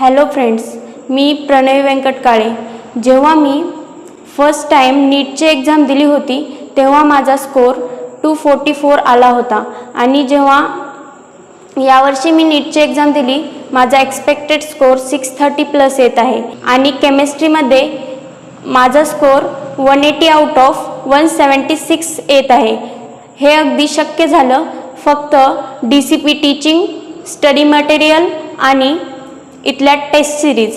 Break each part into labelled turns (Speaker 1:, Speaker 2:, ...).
Speaker 1: Hello friends मी प्रणय व्यंकट काळे जेव्हा मी फर्स्ट टाईम नीटची एक्झाम दिली होती तेव्हा माझा स्कोर टू फोर्टी फोर आला होता. आणि जेव्हा यावर्षी मी नीटची एक्झाम दिली माझा expected score six thirty plus येत आहे. आणि केमिस्ट्रीमध्ये माझा score one eighty out of one seventy six येत आहे. हे अगदी शक्य झालं. फक्त D C P teaching study material आणि इथल्या टेस्ट सिरीज.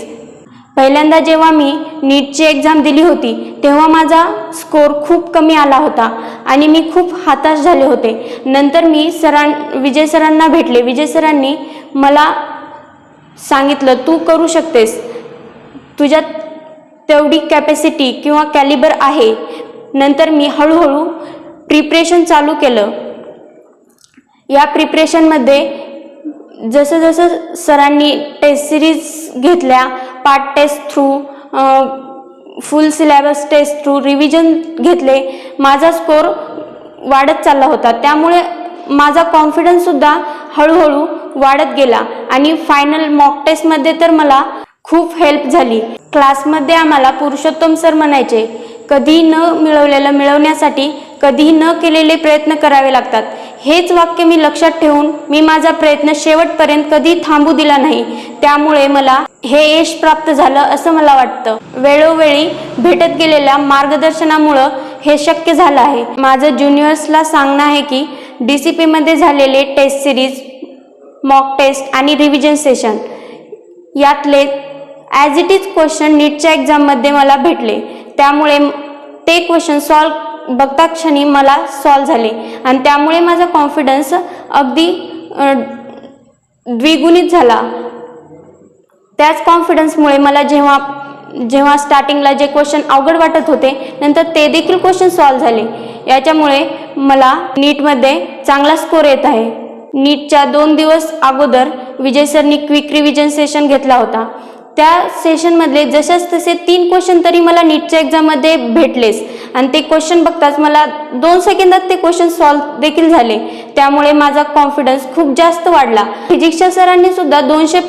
Speaker 1: पहिल्यांदा जेव्हा मी नीटची एक्झाम दिली होती तेव्हा माझा स्कोर खूप कमी आला होता आणि मी खूप हताश झाले होते. नंतर मी सरां विजय सरांना भेटले. विजय सरांनी मला सांगितलं तू करू शकतेस. तुझ्यात तेवढी कॅपॅसिटी किंवा कॅलिबर आहे. नंतर मी हळूहळू प्रिपरेशन चालू केलं. या प्रिपरेशनमध्ये जसं जसं सरांनी टेस्ट सिरीज घेतल्या part test through full syllabus test through revision घेतले माझा स्कोर वाढत चालला होता. त्यामुळे माझा कॉन्फिडन्ससुद्धा हळूहळू वाढत गेला आणि फायनल मॉक टेस्टमध्ये तर मला खूप हेल्प झाली. क्लासमध्ये आम्हाला पुरुषोत्तम सर म्हणायचे कधी न मिळवलेलं मिळवण्यासाठी कधीही न केलेले प्रयत्न करावे लागतात. हेच वाक्य मी लक्षात ठेवून मी माझा प्रयत्न शेवटपर्यंत कधी थांबू दिला नाही. त्यामुळे मला हे यश प्राप्त झालं असं मला वाटतं. वेळोवेळी भेटत गेलेल्या मार्गदर्शनामुळं हे शक्य झालं आहे. माझं ज्युनियर्सला सांगणं आहे की डी सी पीमध्ये झालेले टेस्ट सिरीज मॉक टेस्ट आणि रिव्हिजन सेशन यातले ॲज इट इज क्वेश्चन नीटच्या एक्झाममध्ये मला भेटले. त्यामुळे ते क्वेश्चन सॉल्व बघता क्षणी मला सॉल्व झाले. आणि त्यामुळे माझा कॉन्फिडन्स अगदी द्विगुणित झाला. त्याच कॉन्फिडन्समुळे मला जेव्हा जेव्हा स्टार्टिंगला जे क्वेश्चन अवघड वाटत होते नंतर ते देखील क्वेश्चन सॉल्व झाले. याच्यामुळे मला नीटमध्ये चांगला स्कोर येत आहे. नीटच्या दोन दिवस अगोदर विजय सरनी क्विक रिव्हिजन सेशन घेतला होता. त्या सेशनमधले जशाच तसे तीन क्वेश्चन तरी मला नीटच्या एक्झाममध्ये भेटलेच. आणि ते क्वेश्चन बघताच मला दोन सेकंदात ते क्वेश्चन सॉल्व देखील झाले. त्यामुळे माझा कॉन्फिडन्स खूप जास्त वाढला. फिजिक्सच्या सरांनी सुद्धा दोनशे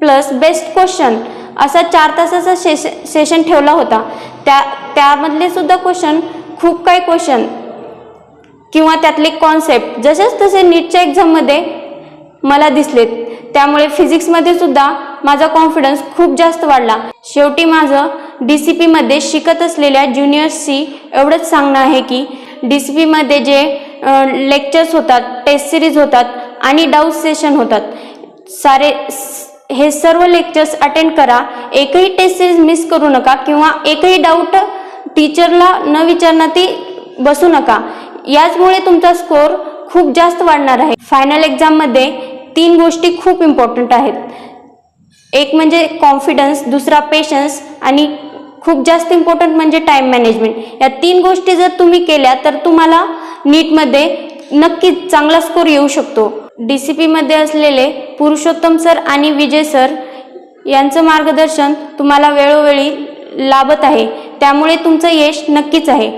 Speaker 1: प्लस बेस्ट क्वेश्चन असा चार तासाचा सेश सेशन ठेवला होता. त्या त्यामधले सुद्धा क्वेश्चन खूप काही क्वेश्चन किंवा त्यातले कॉन्सेप्ट जसेच तसे नीटच्या एक्झाममध्ये मला दिसलेत. त्यामुळे फिजिक्समध्ये सुद्धा माझा कॉन्फिडन्स खूप जास्त वाढला. शेवटी माझं डी सी पीमध्ये शिकत असलेल्या ज्युनियर्सशी एवढंच सांगणं आहे की डी सी पीमध्ये जे लेक्चर्स होतात टेस्ट सिरीज होतात आणि डाऊट सेशन होतात. सारे हे सर्व लेक्चर्स अटेंड करा. एकही टेस्ट सिरीज मिस करू नका किंवा एकही डाऊट टीचरला न विचारता ती बसू नका. याचमुळे तुमचा स्कोर खूप जास्त वाढणार आहे. फायनल एक्झाममध्ये तीन गोष्टी खूप इम्पॉर्टंट आहेत. एक म्हणजे कॉन्फिडन्स दुसरा पेशन्स आणि खूप जास्त इम्पॉर्टंट म्हणजे टाईम मॅनेजमेंट या तीन गोष्टी जर तुम्ही केल्या तर तुम्हाला नीटमध्ये नक्कीच चांगला स्कोर येऊ शकतो. डी सी पीमध्ये असलेले पुरुषोत्तम सर आणि विजय सर यांचं मार्गदर्शन तुम्हाला वेळोवेळी लाभत आहे. त्यामुळे तुमचं यश नक्कीच आहे.